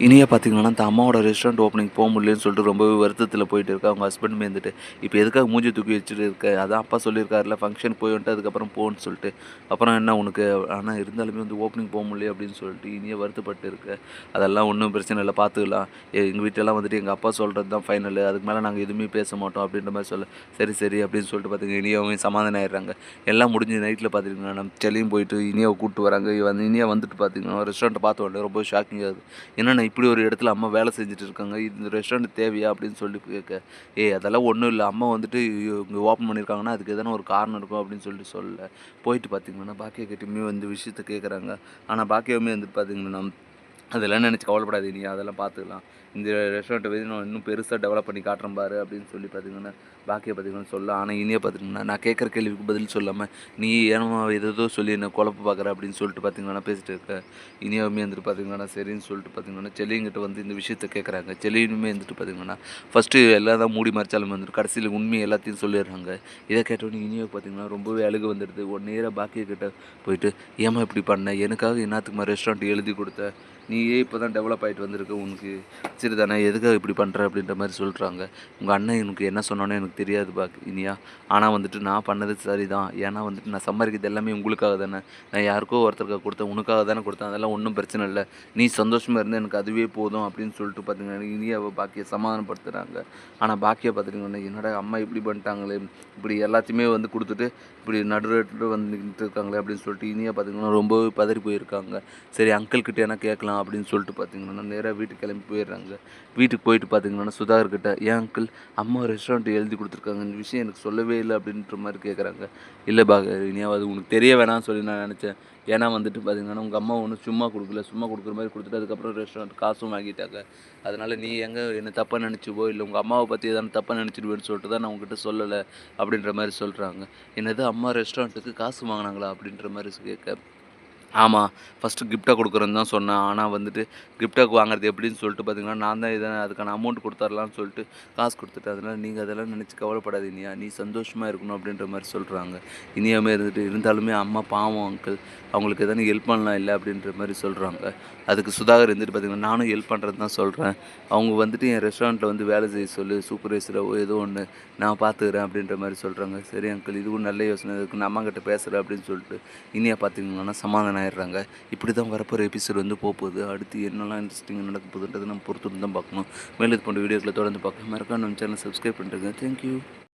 இனியா பார்த்தீங்கன்னா, அந்த அம்மாவோட ரெஸ்டாரண்ட் ஓப்பனிங் போக முடியலன்னு சொல்லிட்டு ரொம்பவே வருத்தத்தில் போயிட்டு இருக்கா. அவங்க ஹஸ்பண்ட் மேந்துட்டு இப்போ எதுக்காக மூஞ்சி தூக்கி வச்சுட்டு இருக்க? அதான் அப்பா சொல்லியிருக்காருல்ல ஃபங்க்ஷன் போய் வந்துட்டு அதுக்கப்புறம் போன்னு சொல்லிட்டு. அப்புறம் என்ன உனக்கு? ஆனால் இருந்தாலுமே வந்து ஓப்பனிங் போக முடியல அப்படின்னு சொல்லிட்டு இனியா வருத்தப்பட்டு இருக்க. "அதெல்லாம் ஒன்றும் பிரச்சனை இல்லை பார்த்துக்கலாம். எங்கள் வீட்டெல்லாம் வந்துட்டு எங்கள் அப்பா சொல்கிறது தான் ஃபைனலு. அதுக்கு மேலே நாங்கள் எதுவுமே பேச மாட்டோம்" அப்படின்ற மாதிரி சொல்ல, "சரி, சரி" அப்படின்னு சொல்லிட்டு பார்த்தீங்கன்னா, இனியாவும் சமாதானம் ஆயிடுறாங்க. எல்லாம் முடிஞ்சு நைட்டில் பார்த்தீங்கன்னா, நம்ம செல்லியும் போயிட்டு இனியாவை கூப்பிட்டு வராங்க. வந்து இனியா வந்துட்டு பார்த்தீங்கன்னா, ரெஸ்டாரண்ட்ட பார்த்த உடனே ரொம்ப ஷாக்கிங் ஆகுது. என்னண்ணா இப்படி ஒரு இடத்துல அம்மா வேலை செஞ்சுட்டு இருக்காங்க. இந்த ரெஸ்டாரண்ட் தேவையா? அப்படின்னு சொல்லி கேட்க, ஏ அதெல்லாம் ஒன்றும் இல்லை அம்மா வந்துட்டு இங்கே ஓப்பன் பண்ணியிருக்காங்கன்னா, அதுக்கு எதனா ஒரு காரணம் இருக்கும்" அப்படின்னு சொல்லிட்டு சொல்ல, போயிட்டு பார்த்தீங்கன்னா, பாக்கிய கிட்டயுமே வந்து விஷயத்த கேட்குறாங்க. ஆனால் பாக்கியமே வந்துட்டு பார்த்தீங்கன்னா, "அதெல்லாம் நினச்சி கவலைப்படாது நீ அதெல்லாம் பார்த்துக்கலாம். இந்த ரெஸ்டாரண்ட்டை வந்து நான் இன்னும் பெருசாக டெவலப் பண்ணி காட்டுறேன் பாரு" அப்படின்னு சொல்லி பார்த்தீங்கன்னா, பாக்கியை பார்த்தீங்கன்னா சொல்ல, ஆனால் இனியா பார்த்தீங்கன்னா, நான் கேட்குற கேள்விக்கு பதில் சொல்லாமல் "நீ ஏம்மா எதோ சொல்லி என்ன குழப்ப பார்க்குற" அப்படின்னு சொல்லிட்டு பார்த்தீங்கன்னா பேசிட்டு இருக்க. இனியாவுமே வந்துட்டு பார்த்தீங்கன்னா, சரின்னு சொல்லிட்டு பார்த்தீங்கன்னா, செல்லிங்கிட்ட வந்து இந்த விஷயத்த கேட்குறாங்க. செல்லியுமே வந்துட்டு பார்த்தீங்கன்னா, ஃபர்ஸ்ட்டு எல்லாம் தான் மூடி மறைச்சாலும் வந்துட்டு கடைசியில் உண்மையை எல்லாத்தையும் சொல்லிடுறாங்க. இதை கேட்டோன்னே இனியாவுக்கு பார்த்தீங்கன்னா, ரொம்பவே அழுகு வந்துடுது. ஒன் நேராக பாக்கியா கிட்ட போயிட்டு, "ஏம்மா இப்படி பண்ண? எனக்காக என்னத்துக்குமா ரெஸ்டாரண்ட் எழுதி கொடுத்த நீயே இப்போ தான் டெவலப் ஆகிட்டு வந்திருக்க. உனக்கு சரி தானே. எதுக்காக இப்படி பண்ணுற அப்படின்ற மாதிரி சொல்கிறாங்க உங்கள் அண்ணன் எனக்கு என்ன சொன்னோன்னே எனக்கு தெரியாது பாக் இனியா. ஆனால் வந்துட்டு நான் பண்ணது சரி தான் ஏன்னா வந்துட்டு நான் சம்பாதிக்கிறது எல்லாமே உங்களுக்காக தானே. நான் யாருக்கோ ஒருத்தருக்காக கொடுத்தேன் உனக்காக தானே கொடுத்தேன் அதெல்லாம் ஒன்றும் பிரச்சனை இல்லை நீ சந்தோஷமாக இருந்தால் எனக்கு அதுவே போதும்" அப்படின்னு சொல்லிட்டு பார்த்தீங்கன்னா, இனியாவை பாக்கியை சமாதானப்படுத்துகிறாங்க ஆனால் பாக்கியை பார்த்துட்டிங்கன்னா "என்னடா அம்மா இப்படி பண்ணிட்டாங்களே. இப்படி எல்லாத்தையுமே வந்து கொடுத்துட்டு இப்படி நடுரோட்டுல வந்து இருக்காங்களே" அப்படின்னு சொல்லிட்டு இனியா பார்த்தீங்கன்னா, ரொம்பவே பதறி போயிருக்காங்க. சரி அங்கிள் கிட்டே வேணா கேட்கலாம் அப்படின்னு சொல்லிட்டு பார்த்தீங்கன்னா, நேராக வீட்டுக்கு கிளம்பி போயிடுறாங்க. வீட்டுக்கு போயிட்டு பார்த்தீங்கன்னா, சுதாகர்கிட்ட "ஏன் அங்கிள் அம்மா ரெஸ்டாரண்ட் எழுதி கொடுத்துருக்காங்க. இந்த விஷயம் எனக்கு சொல்லவே இல்லை. அப்படின்ற மாதிரி கேட்குறாங்க. இல்லை பா அது உனக்கு தெரிய வேணாம்னு சொல்லி நான் நினச்சேன். ஏன்னா வந்துட்டு பார்த்தீங்கன்னா, உங்கள் அம்மா ஒன்றும் சும்மா கொடுக்கல. சும்மா கொடுக்குற மாதிரி கொடுத்துட்டு அதுக்கப்புறம் ரெஸ்டாரண்ட் காசும் வாங்கிட்டாங்க. அதனால் நீ எங்கே என்ன தப்பாக நினச்சிவோ இல்லை உங்கள் அம்மாவை பற்றி எதாவது தப்பாக நினச்சிடுவேன்னு சொல்லிட்டு தான் நான் உங்ககிட்ட சொல்லலை. அப்படின்ற மாதிரி சொல்கிறாங்க "என்னது அம்மா ரெஸ்டாரண்ட்டுக்கு காசு வாங்கினாங்களா? அப்படின்ற மாதிரி கேட்க, ஆமாம் ஃபஸ்ட்டு கிஃப்ட்டாக கொடுக்குறேன்னு தான் சொன்னேன். ஆனால் வந்துட்டு கிஃப்ட்டா வாங்குறது எப்படின்னு சொல்லிட்டு பார்த்தீங்கன்னா, நான் தான் இதை அதுக்கான அமௌண்ட் குடுத்துரலாம்னு சொல்லிட்டு காசு கொடுத்துட்டு அதனால நீங்கள் அதெல்லாம் நினச்சி கவலைப்படாத இனியா. நீ சந்தோஷமாக இருக்கணும்" அப்படின்ற மாதிரி சொல்கிறாங்க இனியாமே இருந்துட்டு, "இருந்தாலுமே அம்மா பாவம் அங்கிள். அவங்களுக்கு எதனா ஹெல்ப் பண்ணலாம் இல்லை அப்படின்ற மாதிரி சொல்கிறாங்க அதுக்கு சுதாகர் இருந்துட்டு பார்த்தீங்கன்னா, "நானும் ஹெல்ப் பண்ணுறது தான் சொல்கிறேன் அவங்க வந்துட்டு என் ரெஸ்டாரண்ட்டில் வந்து வேலை செய்ய சொல்லு. சூப்பர்வைசராவோ ஏதோ ஒன்று நான் பார்த்துக்கிறேன்" அப்படின்ற மாதிரி சொல்கிறாங்க "சரி அங்கிள் இதுவும் நல்ல யோசனை இருக்குது நான் அம்மாகிட்ட பேசுகிறேன் அப்படின்னு சொல்லிட்டு இனியா பார்த்தீங்கன்னா, சமாதானம் ஆயிடுறாங்க. இப்படி தான் வரப்போகிற எபிசோட் வந்து போகுது அடுத்து என்னலாம் இன்ட்ரெஸ்டிங்கா நடக்க போகுதுன்றது நம்ம பொறுத்து தான் பார்க்கணும். மேலும் இது போன்ற வீடியோக்களை தொடர்ந்து பார்க்க மறக்காம நம்ம சேனல் சப்ஸ்கிரைப் பண்ணிடுங்க. Thank you.